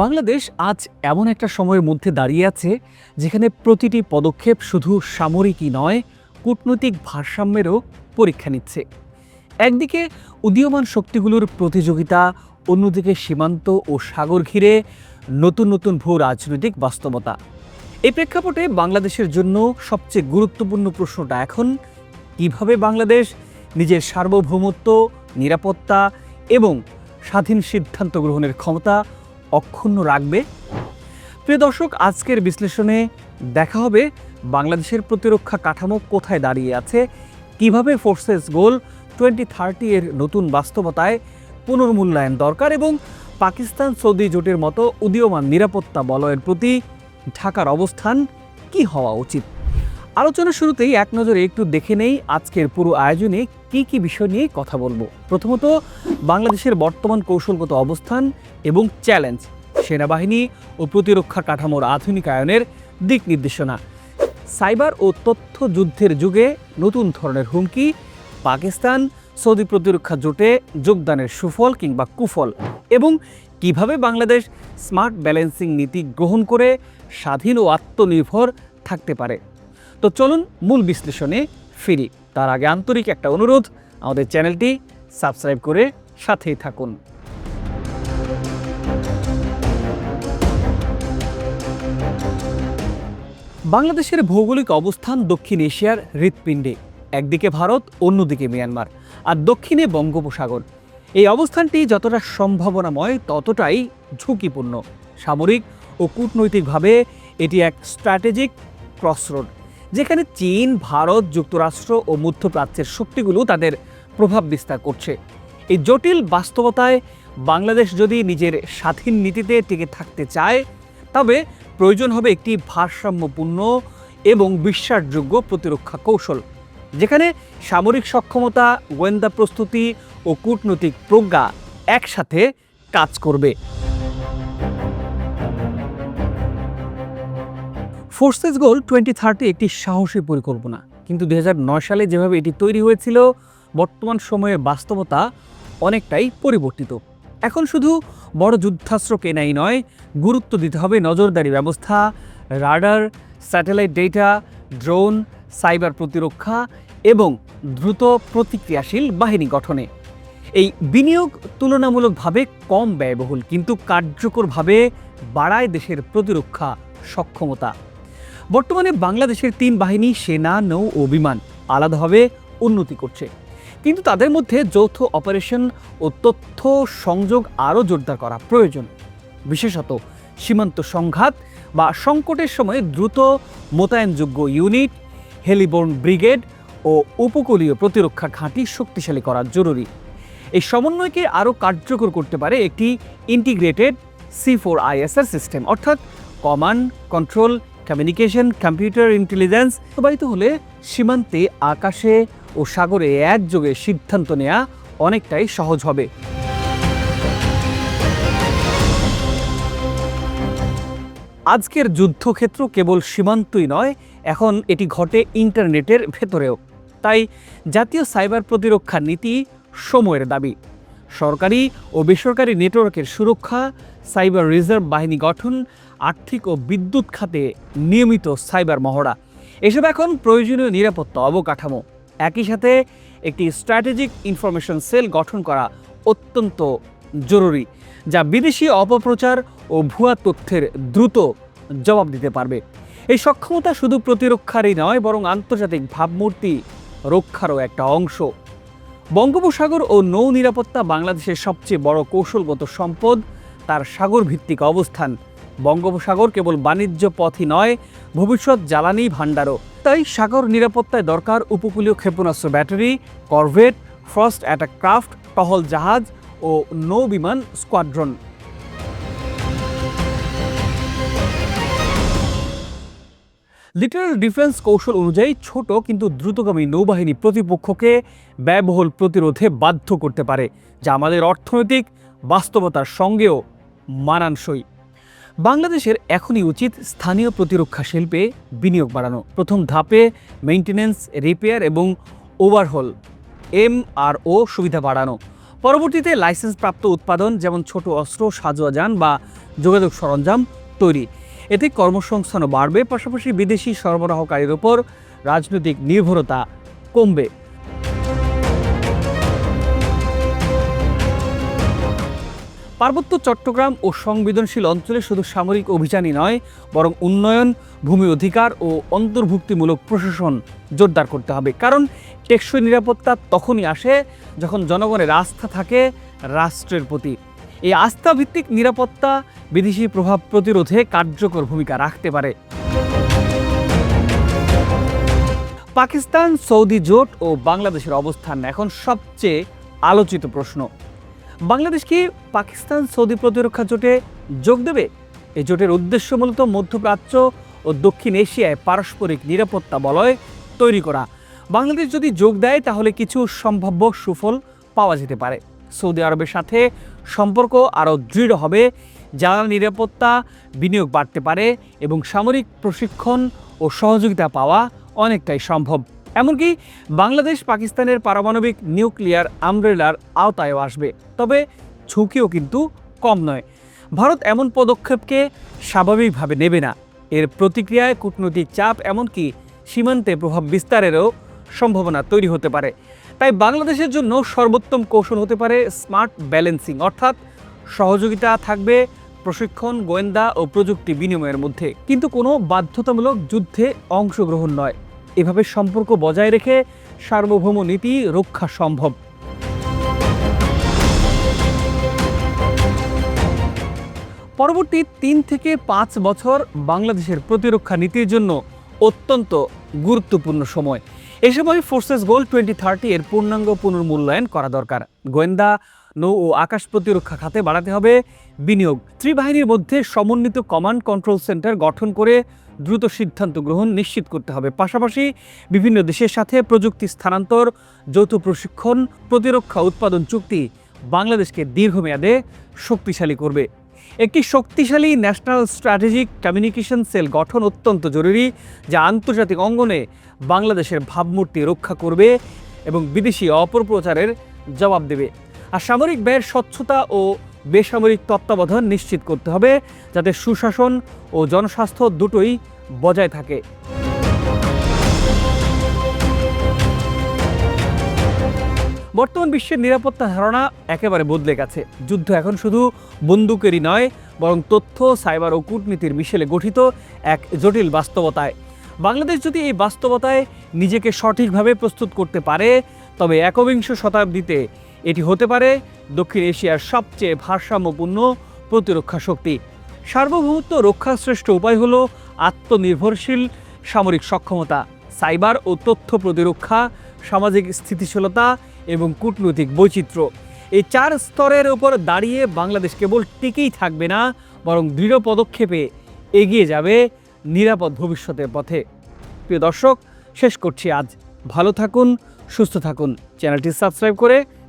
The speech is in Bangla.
বাংলাদেশ আজ এমন একটা সময়ের মধ্যে দাঁড়িয়ে আছে যেখানে প্রতিটি পদক্ষেপ শুধু সামরিকই নয়, কূটনৈতিক ভারসাম্যেরও পরীক্ষা নিচ্ছে। একদিকে উদীয়মান শক্তিগুলোর প্রতিযোগিতা, অন্যদিকে সীমান্ত ও সাগর ঘিরে নতুন নতুন ভূ রাজনৈতিক বাস্তবতা। এই প্রেক্ষাপটে বাংলাদেশের জন্য সবচেয়ে গুরুত্বপূর্ণ প্রশ্নটা এখন, কীভাবে বাংলাদেশ নিজের সার্বভৌমত্ব, নিরাপত্তা এবং স্বাধীন সিদ্ধান্ত গ্রহণের ক্ষমতা অক্ষুণ্ণ রাখবে। প্রিয় দর্শক, আজকের বিশ্লেষণে দেখা হবে বাংলাদেশের প্রতিরক্ষা কাঠামো কোথায় দাঁড়িয়ে আছে, কীভাবে ফোর্সেস গোল টোয়েন্টি থার্টি এর নতুন বাস্তবতায় পুনর্মূল্যায়ন দরকার এবং পাকিস্তান সৌদি জোটের মতো উদীয়মান নিরাপত্তা বলয়ের প্রতি ঢাকার অবস্থান কি হওয়া উচিত? আলোচনা শুরুতেই এক নজরে একটু দেখে নেই আজকের পুরো আয়োজনে কি কি বিষয় নিয়ে কথা বলব? প্রথমত, বাংলাদেশের বর্তমান কৌশলগত অবস্থান এবং চ্যালেঞ্জ, সেনাবাহিনী ও প্রতিরক্ষা কাঠামোর আধুনিকায়নের দিক নির্দেশনা। সাইবার ও তথ্য যুদ্ধের যুগে নতুন ধরনের হুমকি, পাকিস্তান সৌদি প্রতিরক্ষা জোটে যোগদানের সুফল কিংবা কুফল এবং কীভাবে বাংলাদেশ স্মার্ট ব্যালেন্সিং নীতি গ্রহণ করে স্বাধীন ও আত্মনির্ভর থাকতে পারে। তো চলুন মূল বিশ্লেষণে ফিরি। তার আগে আন্তরিক একটা অনুরোধ, আমাদের চ্যানেলটি সাবস্ক্রাইব করে সাথেই থাকুন। বাংলাদেশের ভৌগোলিক অবস্থান দক্ষিণ এশিয়ার হৃৎপিণ্ডে, একদিকে ভারত, অন্যদিকে মিয়ানমার আর দক্ষিণে বঙ্গোপসাগর। এই অবস্থানটি যতটা সম্ভাবনাময়, ততটাই ঝুঁকিপূর্ণ। সামরিক ও কূটনৈতিকভাবে এটি এক স্ট্র্যাটেজিক ক্রসরোড। যেখানে চীন, ভারত, যুক্তরাষ্ট্র ও মধ্যপ্রাচ্যের শক্তিগুলো তাদের প্রভাব বিস্তার করছে। এই জটিল বাস্তবতায় বাংলাদেশ যদি নিজের স্বাধীন নীতিতে টিকে থাকতে চায়, তবে প্রয়োজন হবে একটি ভারসাম্যপূর্ণ এবং বিশ্বাসযোগ্য প্রতিরক্ষা কৌশল, যেখানে সামরিক সক্ষমতা, গোয়েন্দা প্রস্তুতি ও কূটনৈতিক প্রজ্ঞা একসাথে কাজ করবে। ফোর্সেস গোল টোয়েন্টি থার্টি একটি সাহসী পরিকল্পনা। কিন্তু দু হাজার নয় সালে যেভাবে এটি তৈরি হয়েছিল, বর্তমান সময়ের বাস্তবতা অনেকটাই পরিবর্তিত। এখন শুধু বড় যুদ্ধাস্ত্র কেনাই নয়, গুরুত্ব দিতে হবে নজরদারি ব্যবস্থা, radar, satellite data, drone, cyber প্রতিরক্ষা এবং দ্রুত প্রতিক্রিয়াশীল বাহিনী গঠনে। এই বিনিয়োগ তুলনামূলকভাবে কম ব্যয়বহুল, কিন্তু কার্যকরভাবে বাড়ায় দেশের প্রতিরক্ষা সক্ষমতা। বর্তমানে বাংলাদেশের তিন বাহিনী, সেনা, নৌ ও বিমান আলাদাভাবে উন্নতি করছে। কিন্তু তাদের মধ্যে যৌথ অপারেশন ও তথ্য সংযোগ আরও জোরদার করা প্রয়োজন। বিশেষত সীমান্ত সংঘাত বা সংকটের সময় দ্রুত মোতায়েনযোগ্য ইউনিট, হেলিবোর্ন ব্রিগেড ও উপকূলীয় প্রতিরক্ষা ঘাঁটি শক্তিশালী করা জরুরি। এই সমন্বয়কে আরও কার্যকর করতে পারে একটি integrated C four ISR system, অর্থাৎ command, control communication computer intelligence প্রবাহিত হলে সীমান্তে, আকাশে ও সাগরে একযোগে সিদ্ধান্ত নেওয়া অনেকটাই সহজ হবে। আজকের যুদ্ধক্ষেত্র কেবল সীমান্তই নয়, এখন এটি ঘটে ইন্টারনেটের ভেতরেও। তাই জাতীয় সাইবার প্রতিরক্ষা নীতি সময়ের দাবি। সরকারি ও বেসরকারি নেটওয়ার্কের সুরক্ষা, সাইবার রিজার্ভ বাহিনী গঠন আর্থিক ও বিদ্যুৎ খাতে নিয়মিত সাইবার মহড়া। এসব এখন প্রয়োজনীয় নিরাপত্তা অবকাঠামো। একই সাথে একটি স্ট্র্যাটেজিক ইনফরমেশন সেল গঠন করা অত্যন্ত জরুরি, যা বিদেশি অপপ্রচার ও ভুয়া তথ্যের দ্রুত জবাব দিতে পারবে। এই সক্ষমতা শুধু প্রতিরক্ষারই নয়, বরং আন্তর্জাতিক ভাবমূর্তি রক্ষারও একটা অংশ। বঙ্গোপসাগর ও নৌ নিরাপত্তা বাংলাদেশের সবচেয়ে বড় কৌশলগত সম্পদ, তার সাগর ভিত্তিক অবস্থান। বঙ্গোপসাগর কেবল বাণিজ্য পথই নয়, ভবিষ্যৎ জ্বালানি ভাণ্ডারও। তাই সাগর নিরাপত্তায় দরকার উপকূলীয় ক্ষেপণাস্ত্র battery corvette first attack craft টহল জাহাজ ও নৌ বিমান স্কোয়াড্রন লিটারাল ডিফেন্স কৌশল অনুযায়ী ছোট কিন্তু দ্রুতগামী নৌবাহিনী প্রতিপক্ষকে ব্যয়বহুল প্রতিরোধে বাধ্য করতে পারে, যা আমাদের অর্থনৈতিক বাস্তবতার সঙ্গেও মানানসই। বাংলাদেশের এখনই উচিত স্থানীয় প্রতিরক্ষা শিল্পে বিনিয়োগ বাড়ানো। প্রথম ধাপে মেইনটেনেন্স রিপেয়ার এবং ওভারহোল এম আর ও সুবিধা বাড়ানো। পরবর্তীতে লাইসেন্সপ্রাপ্ত উৎপাদন, যেমন ছোট অস্ত্র, সাজোয়া যান বা যোগাযোগ সরঞ্জাম তৈরি। এতে কর্মসংস্থানও বাড়বে, পাশাপাশি বিদেশি সরবরাহকারীর ওপর রাজনৈতিক নির্ভরতা কমবে। পার্বত্য চট্টগ্রাম ও সংবেদনশীল অঞ্চলে শুধু সামরিক অভিযানই নয়, বরং উন্নয়ন, ভূমি অধিকার ও অন্তর্ভুক্তিমূলক প্রশাসন জোরদার করতে হবে। কারণ টেকসই নিরাপত্তা তখনই আসে যখন জনগণের আস্থা থাকে রাষ্ট্রের প্রতি। এই আস্থা ভিত্তিক নিরাপত্তা বিদেশি প্রভাব প্রতিরোধে কার্যকর ভূমিকা রাখতে পারে। পাকিস্তান, সৌদি জোট ও বাংলাদেশের অবস্থান এখন সবচেয়ে আলোচিত প্রশ্ন। বাংলাদেশ কি পাকিস্তান সৌদি প্রতিরক্ষা জোটে যোগ দেবে? এই জোটের উদ্দেশ্য মূলত মধ্যপ্রাচ্য ও দক্ষিণ এশিয়ায় পারস্পরিক নিরাপত্তা বলয় তৈরি করা। বাংলাদেশ যদি যোগ দেয়, তাহলে কিছু সম্ভাব্য সুফল পাওয়া যেতে পারে। সৌদি আরবের সাথে সম্পর্ক আরও দৃঢ় হবে, জ্বালানি নিরাপত্তা বিনিয়োগ বাড়তে পারে এবং সামরিক প্রশিক্ষণ ও সহযোগিতা পাওয়া অনেকটাই সম্ভব। এমনকি বাংলাদেশ পাকিস্তানের পারমাণবিক নিউক্লিয়ার আমব্রেলার আওতায়ও আসবে। তবে ঝুঁকিও কিন্তু কম নয়। ভারত এমন পদক্ষেপকে স্বাভাবিকভাবে নেবে না। এর প্রতিক্রিয়ায় কূটনৈতিক চাপ এমনকি সীমান্তে প্রভাব বিস্তারেরও সম্ভাবনা তৈরি হতে পারে। তাই বাংলাদেশের জন্য সর্বোত্তম কৌশল হতে পারে স্মার্ট ব্যালেন্সিং, অর্থাৎ সহযোগিতা থাকবে প্রশিক্ষণ, গোয়েন্দা ও প্রযুক্তি বিনিময়ের মধ্যে। কিন্তু কোনো বাধ্যতামূলক যুদ্ধে অংশগ্রহণ নয়। এভাবে সম্পর্ক বজায় রেখে সার্বভৌম নীতি রক্ষা সম্ভব। পরবর্তী তিন থেকে পাঁচ বছর বাংলাদেশের প্রতিরক্ষা নীতির জন্য অত্যন্ত গুরুত্বপূর্ণ সময়। এ সময় ফোর্সেস গোল টোয়েন্টি থার্টি এর পূর্ণাঙ্গ পুনর্মূল্যায়ন করা দরকার। গোয়েন্দা, নৌ ও আকাশ প্রতিরক্ষা খাতে বাড়াতে হবে বিনিয়োগ। ত্রিবাহিনীর মধ্যে সমন্বিত কমান্ড কন্ট্রোল সেন্টার গঠন করে দ্রুত সিদ্ধান্ত গ্রহণ নিশ্চিত করতে হবে। পাশাপাশি বিভিন্ন দেশের সাথে প্রযুক্তি স্থানান্তর, যৌথ প্রশিক্ষণ, প্রতিরক্ষা উৎপাদন চুক্তি বাংলাদেশকে দীর্ঘমেয়াদে শক্তিশালী করবে। একটি শক্তিশালী ন্যাশনাল স্ট্র্যাটেজিক কমিউনিকেশন সেল গঠন অত্যন্ত জরুরি, যা আন্তর্জাতিক অঙ্গনে বাংলাদেশের ভাবমূর্তি রক্ষা করবে এবং বিদেশি অপপ্রচারের জবাব দেবে। আর সামরিক ব্যয়ের স্বচ্ছতা ও বেসামরিক তত্ত্বাবধান নিশ্চিত করতে হবে যাতে সুশাসন ও জনস্বাস্থ্য দুটোই বজায় থাকে। বর্তমান বিশ্বের নিরাপত্তা ধারণা একেবারে বদলে গেছে। যুদ্ধ এখন শুধু বন্দুকেরই নয়, বরং তথ্য, সাইবার ও কূটনীতির মিশেলে গঠিত এক জটিল বাস্তবতায়। বাংলাদেশ যদি এই বাস্তবতায় নিজেকে সঠিকভাবে প্রস্তুত করতে পারে, তবে একবিংশ শতাব্দীতে এটি হতে পারে দক্ষিণ এশিয়ার সবচেয়ে ভারসাম্যপূর্ণ প্রতিরক্ষা শক্তি। সার্বভৌমত্ব রক্ষার শ্রেষ্ঠ উপায় হল আত্মনির্ভরশীল সামরিক সক্ষমতা, সাইবার ও তথ্য প্রতিরক্ষা, সামাজিক স্থিতিশীলতা এবং কূটনৈতিক বৈচিত্র্য। এই চার স্তরের ওপর দাঁড়িয়ে বাংলাদেশ কেবল টিকেই থাকবে না, বরং দৃঢ় পদক্ষেপে এগিয়ে যাবে নিরাপদ ভবিষ্যতের পথে। প্রিয় দর্শক, শেষ করছি আজ। ভালো থাকুন, সুস্থ থাকুন। চ্যানেলটি সাবস্ক্রাইব করে